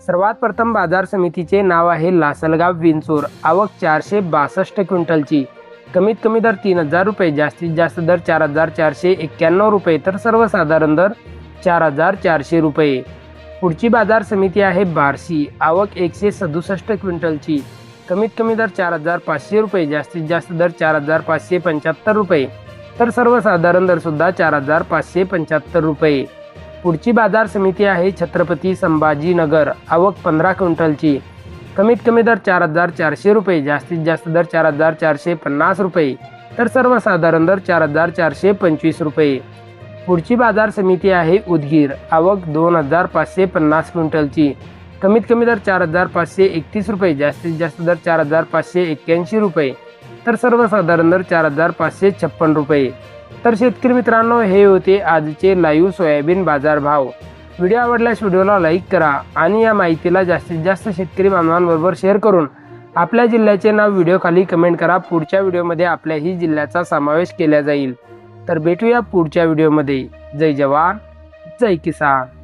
सर्वात प्रथम बाजार समितीचे नाव आहे लासलगाव विंचूर. आवक चारशे बासष्ट क्विंटलची. कमीत कमी दर तीन हजार रुपये जास्तीत जास्त दर चार हजार चारशे एक्क्याण्णव रुपये तर सर्वसाधारण दर चार हजार चारशे रुपये. पुढची बाजार समिती आहे बार्शी. आवक एकशे सदुसष्ट क्विंटलची. कमीत कमी दर चार हजार पाचशे रुपये जास्तीत जास्त दर चार हजार पाचशे पंच्याहत्तर रुपये तर सर्वसाधारण दरसुद्धा चार हजार पाचशे पंच्याहत्तर रुपये. पुढची बाजार समिती आहे छत्रपती संभाजीनगर. आवक पंधरा क्विंटलची. कमीत कमी दर चार हजार चारशे रुपये जास्तीत जास्त दर चार हजार चारशे पन्नास रुपये तर सर्वसाधारण दर चार हजार चारशे पंचवीस रुपये. पुढची बाजार समिती आहे उदगीर. आवक दोन हजार पाचशे पन्नास क्विंटलची. कमीत कमी दर चार हजार पाचशे एकतीस रुपये जास्तीत जास्त दर चार हजार पाचशे एक्क्याऐंशी रुपये तर सर्वसाधारण दर चार हजार पाचशे छप्पन रुपये. तर शेतकरी मित्रांनो हे होते आजचे लाईव्ह सोयाबीन बाजार भाव. व्हिडिओ आवडल्यास व्हिडिओला लाईक करा आणि या माहितीला जास्तीत जास्त शेतकरी बांधवांबरोबर शेअर करून आपल्या जिल्ह्याचे नाव व्हिडिओखाली कमेंट करा. पुढच्या व्हिडिओमध्ये आपल्याही जिल्ह्याचा समावेश केला जाईल. तर भेटूया पुढच्या व्हिडिओमध्ये. जय जवान जय किसान.